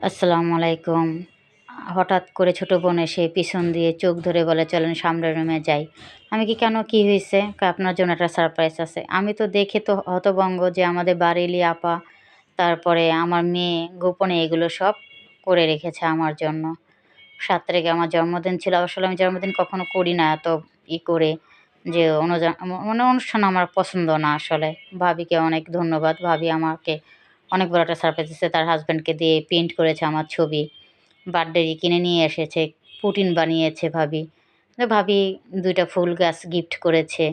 আসসালামু আলাইকুম। হঠাৎ করে ছোটো বোন এসে পিছন দিয়ে চোখ ধরে বলে, চলেন সামনের রুমে যাই। আমি কি, কেন? কি হয়েছে? আপনার জন্য একটা সারপ্রাইজ আছে। আমি তো দেখে তো হতভঙ্গ যে আমাদের বাড়িলি আপা, তারপরে আমার মেয়ে গোপনে এগুলো সব করে রেখেছে আমার জন্য। সাত তারিখে আমার জন্মদিন ছিল। আসলে আমি জন্মদিন কখনো করি না এত ই করে যে অনুজা মানে অনুষ্ঠান আমার পছন্দ না আসলে। ভাবিকে অনেক ধন্যবাদ। ভাবি আমাকে অনেক বড় একটা সারপ্রাইজ দিচ্ছে তার হাজব্যান্ডকে দিয়ে প্রিন্ট করেছে আমার ছবি। বার্থডে কিনে নিয়ে এসেছে, পুটিন বানিয়েছে ভাবি। ভাবি দুইটা ফুল গাছ গিফট করেছে।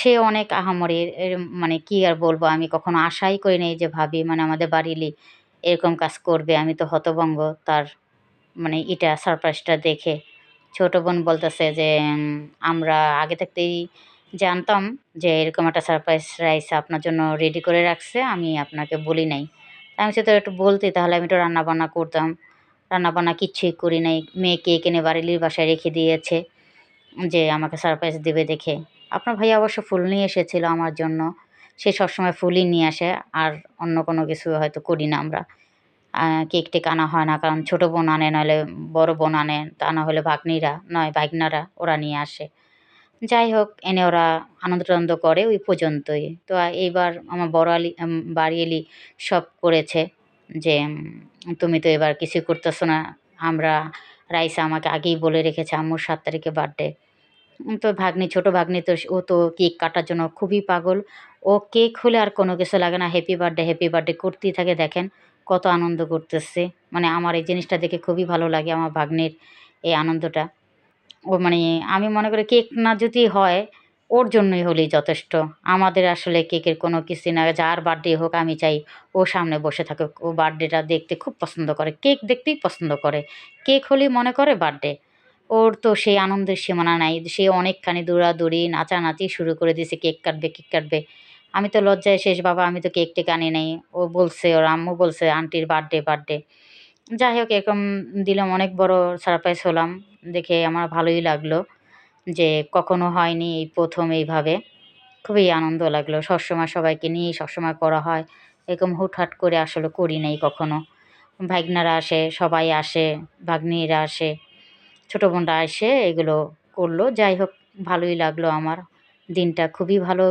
সে অনেক আহামরি মানে কি আর বলব, আমি কখনো আশাই করি নাই যে ভাবি মানে আমাদের বাড়িলি এরকম কাজ করবে, আমি তো হতভঙ্গ তার মানে এটা সারপ্রাইজটা দেখে। ছোট বোন বলতেছে যে আমরা আগে থাকতেই জানতাম যে এরকম একটা সারপ্রাইজ রাইস আপনার জন্য রেডি করে রাখছে, আমি আপনাকে বলি নাই। আমি তো একটু বলতে, তাহলে আমি একটু রান্নাবান্না করতাম। রান্নাবান্না কিচ্ছুই করি নাই। মেয়ে কেক এনে বাড়ির বাসায় রেখে দিয়েছে যে আমাকে সারপ্রাইজ দেবে দেখে। আপনার ভাইয়া অবশ্য ফুল নিয়ে এসেছিল আমার জন্য। সে সবসময় ফুলই নিয়ে আসে, আর অন্য কোনো কিছু হয়তো করি না আমরা। কেক টেক আনা হয় না, কারণ ছোটো বোন আনে, নইলে বড় বোন আনে, তা না হলে ভাগ্নিরা, নয় ভাগ্নারা, ওরা নিয়ে আসে। যাই হোক, এনে ওরা আনন্দ টানন্দ করে ওই পর্যন্তই। তো এইবার আমার বড় আলি বাড়ি এলি সব করেছে যে তুমি তো এবার কিছু করতেছো না। আমরা রাইসা আমাকে আগেই বলে রেখেছে, আম্মুর সাত তারিখে বার্থডে তো ভাগ্নি, ছোট ভাগ্নি তো ও তো কেক কাটার জন্য খুবই পাগল। ও কেক হলে আর কোনো কিছু লাগে না। হ্যাপি বার্থডে হ্যাপি বার্থডে করতেই থাকে, দেখেন কত আনন্দ করতেছে। মানে আমার এই জিনিসটা দেখে খুবই ভালো লাগে, আমার ভাগ্নির এই আনন্দটা। মানে আমি মনে করি কেক না যদি হয়, ওর জন্যই হলেই যথেষ্ট। আমাদের আসলে কেকের কোনো কিছু না, যার বার্থডে হোক আমি চাই, ও সামনে বসে থাকুক। ও বার্থডেটা দেখতে খুব পছন্দ করে, কেক দেখতেই পছন্দ করে। কেক হলেই মনে করে বার্থডে ওর তো সেই আনন্দের সীমানা নাই, সে অনেকখানি দৌড়াদৌড়ি, নাচানাচি শুরু করে দিয়েছে, কেক কাটবে কেক কাটবে। আমি তো লজ্জায় শেষ, বাবা আমি তো কেক টেক আনি নাই। ও বলছে, ওর আম্মু বলছে, আন্টির বার্থডে বার্থডে যাই হোক এরকম দিলাম, অনেক বড় সারপ্রাইজ হলাম। দেখে আমার ভালোই লাগল যে কখনো হয়নি এই প্রথম এইভাবে। খুবই আনন্দ লাগল। সবসময় সবাইকে নিয়ে সবসময় করা হয়। এরকম হুটহাট করে আসলে করি নাই কখনো। ভাগ্নারা আসে, সবাই আসে, ভাগ্নিরা আসে, ছোটো বোনরা এসে এগুলো করল। যাই হোক ভালোই লাগল আমার। দিনটা খুবই ভালো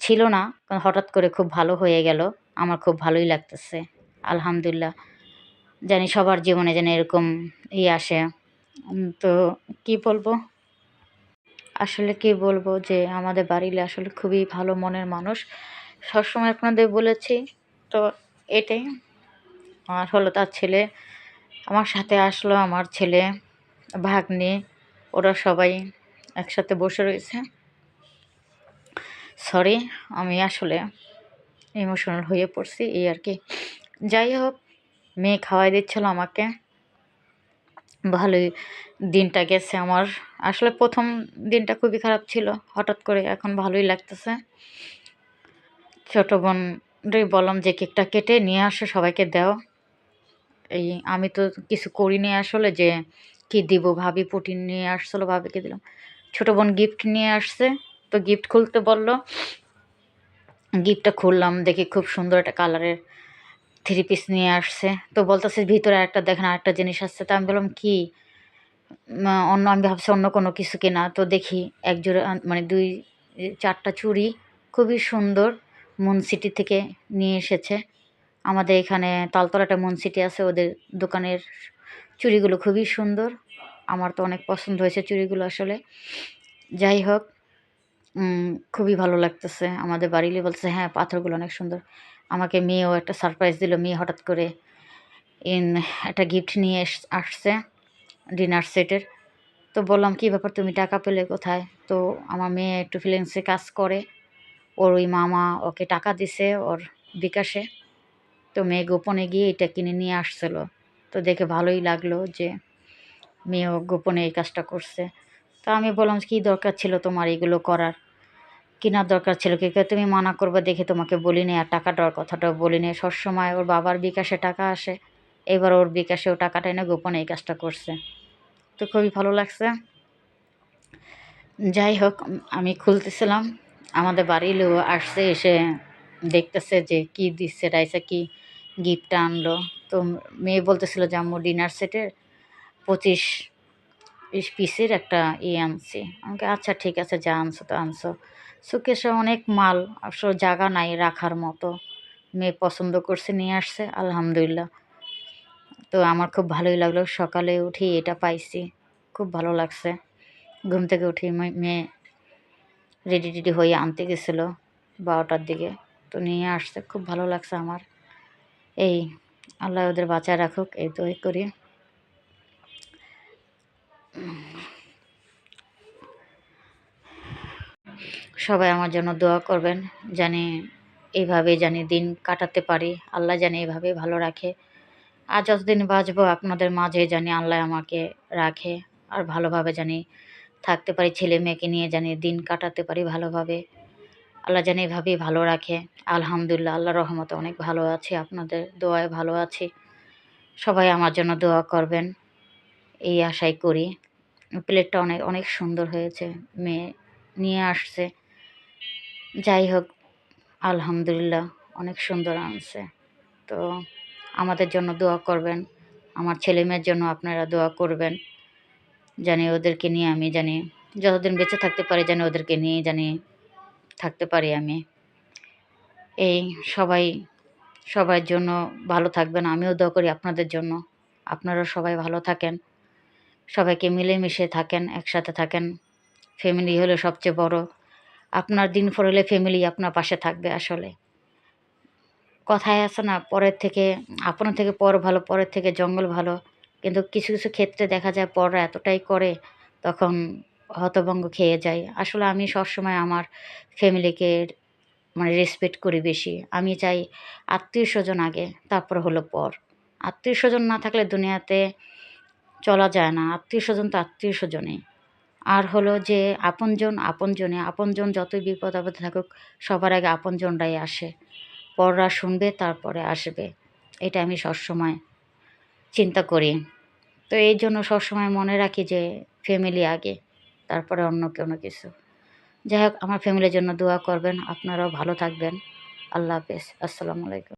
ছিল না। হঠাৎ করে খুব ভালো হয়ে গেল। আমার খুব ভালোই লাগতেছে। আলহামদুলিল্লাহ। জানি সবার জীবনে যেন এরকম ই আসে। তো কি বলব? আসলে কি বলব যে আমাদের বাড়িলে আসলে খুবই ভালো মনের মানুষ। সবসময় আপনাদের বলেছি, তো এটাই। আর হলো তার ছেলে, আমার সাথে আসলো আমার ছেলে, ভাগ্নে, ওরা সবাই একসাথে বসে রয়েছে। সরি আমি আসলে ইমোশনাল হয়ে পড়ছি, এই আর কি। যাই হোক মেয়ে খাওয়াই দিচ্ছিল আমাকে। ভালোই দিনটা গেছে আমার। আসলে প্রথম দিনটা খুবই খারাপ ছিল, হঠাৎ করে এখন ভালোই লাগতেছে। ছোট বোনরে বললাম যে কেকটা কেটে নিয়ে আসো, সবাইকে দাও। এই আমি তো কিছু করিনি আসলে যে কি দিব, ভাবি পুটিন নিয়ে আসছিল, ভাবিকে দিলাম। ছোট বোন গিফট নিয়ে আসছে, তো গিফট খুলতে বলল। গিফটটা খুললাম, দেখি খুব সুন্দর একটা কালারের থ্রি পিস নিয়ে আসছে। তো বলতেছে ভিতরে একটা দেখেন আরেকটা জিনিস আসছে। তো আমি বললাম কি? অন্য আমি ভাবছি অন্য কোনো কিছু কেনা। তো দেখি এক জোড়া আহ, মানে দুই চারটা চুড়ি খুবই সুন্দর মুন সিটি থেকে নিয়ে এসেছে। আমাদের এখানে তালতলা একটা মুন সিটি আছে ওদের দোকানের চুড়িগুলো খুবই সুন্দর। আমার তো অনেক পছন্দ হয়েছে চুড়িগুলো আসলে। যাই হোক খুবই ভালো লাগতেছে। আমাদের বাড়িলে বলছে হ্যাঁ পাথরগুলো অনেক সুন্দর। আমাকে মেয়েও একটা সারপ্রাইজ দিল, মেয়ে হঠাৎ করে ইন একটা গিফট নিয়ে আসছে ডিনার সেটের তো বললাম, কী ব্যাপার, তুমি টাকা পেলে কোথায়? তো আমার মেয়ে একটু ফিলিংসে কাজ করে, ওর ওই মামা ওকে টাকা দিছে ওর বিকাশে। তো মেয়ে গোপনে গিয়ে এটা কিনে নিয়ে আসছিল। তো দেখে ভালোই লাগল যে মেয়েও গোপনে এই কাজটা করছে। তা আমি বললাম, কী দরকার ছিল তোমার এগুলো করার? কেনার দরকার ছিল? কি তুমি মানা করবে দেখে তোমাকে বলি বলিনি আর টাকা দেওয়ার কথাটাও বলিনি। সবসময় ওর বাবার বিকাশে টাকা আসে। এবার ওর বিকাশে ও টাকাটা এনে গোপনে এই কাজটা করছে। তো খুবই ভালো লাগছে। যাই হোক, আমি খুলতেছিলাম। আমাদের বাড়ির লোক আসছে, এসে দেখতেছে যে কি দিচ্ছে, রাইসা কি গিফটটা আনলো। তো মেয়ে বলতেছিল যে আম্মু ডিনার সেটের পঁচিশ পিসের একটা ইয়ে আনছি? আমাকে আচ্ছা ঠিক আছে, যা আনছো তো আনছো। সুকেশে অনেক মাল আসলে জায়গা নাই রাখার মতো। মেয়ে পছন্দ করছে, নিয়ে আসছে, আলহামদুলিল্লাহ। তো আমার খুব ভালোই লাগল, সকালে উঠি এটা পাইছি। খুব ভালো লাগছে। ঘুম থেকে উঠি মেয়ে রেডি টেডি হয়ে আনতে গেছিল বারোটার দিকে। তো নিয়ে আসছে, খুব ভালো লাগছে আমার। এই, আল্লাহ ওদের বাঁচায় রাখুক, এই তো করি। সবাই আমার জন্য দোয়া করবেন, জানি এইভাবে জানি দিন কাটাতে পারি। আল্লাহ জানি এইভাবে ভালো রাখে। আর যতদিন বাঁচবো আপনাদের মাঝে জানি আল্লাহ আমাকে রাখে। আর ভালোভাবে জানি থাকতে পারি, ছেলে মেয়েকে নিয়ে জানি দিন কাটাতে পারি ভালোভাবে। আল্লাহ জানি এভাবেই ভালো রাখে। আলহামদুলিল্লাহ, আল্লাহ রহমতে অনেক ভালো আছি, আপনাদের দোয়ায় ভালো আছি। সবাই আমার জন্য দোয়া করবেন, এই আশাই করি। প্লেটটা অনেক অনেক সুন্দর হয়েছে, মেয়ে নিয়ে আসছে। যাই হোক, আলহামদুলিল্লাহ অনেক সুন্দর আনছে। তো আমাদের জন্য দোয়া করবেন, আমার ছেলে মেয়ের জন্য আপনারা দোয়া করবেন, জানি ওদেরকে নিয়ে আমি জানি যতদিন বেঁচে থাকতে পারি, জানি ওদেরকে নিয়ে জানি থাকতে পারি আমি। এই সবাই, সবার জন্য ভালো থাকবেন, আমিও দোয়া করি আপনাদের জন্য। আপনারা সবাই ভালো থাকেন, সবাইকে মিলেমিশে থাকেন, একসাথে থাকেন। ফ্যামিলি হলো সবচেয়ে বড় আপনার দিন হলে ফ্যামিলি আপনার পাশে থাকবে আসলে। কথায় আছে না, পরের থেকে আপনার থেকে পর ভালো, পরের থেকে জঙ্গল ভালো। কিন্তু কিছু কিছু ক্ষেত্রে দেখা যায় পররা এতটাই করে, তখন হতভঙ্গ খেয়ে যায়। আসলে আমি সবসময় আমার ফ্যামিলিকে মানে রেসপেক্ট করি বেশি। আমি চাই আত্মীয় স্বজন আগে, তারপর হলো পর। আত্মীয় স্বজন না থাকলে দুনিয়াতে চলা যায় না। আত্মীয় স্বজন তো আত্মীয় স্বজনই। আর হলো যে আপনজন আপনজনে, আপনজন যতই বিপদ আপদ থাকুক, সবার আগে আপনজনরাই আসে। পররা শুনবে, তারপরে আসবে। এটা আমি সবসময় চিন্তা করি। তো এই জন্য সবসময় মনে রাখি যে ফ্যামিলি আগে, তারপরে অন্য কোনো কিছু। যাই হোক, আমার ফ্যামিলির জন্য দোয়া করবেন। আপনারাও ভালো থাকবেন। আল্লাহ হাফেজ। আসসালামু আলাইকুম।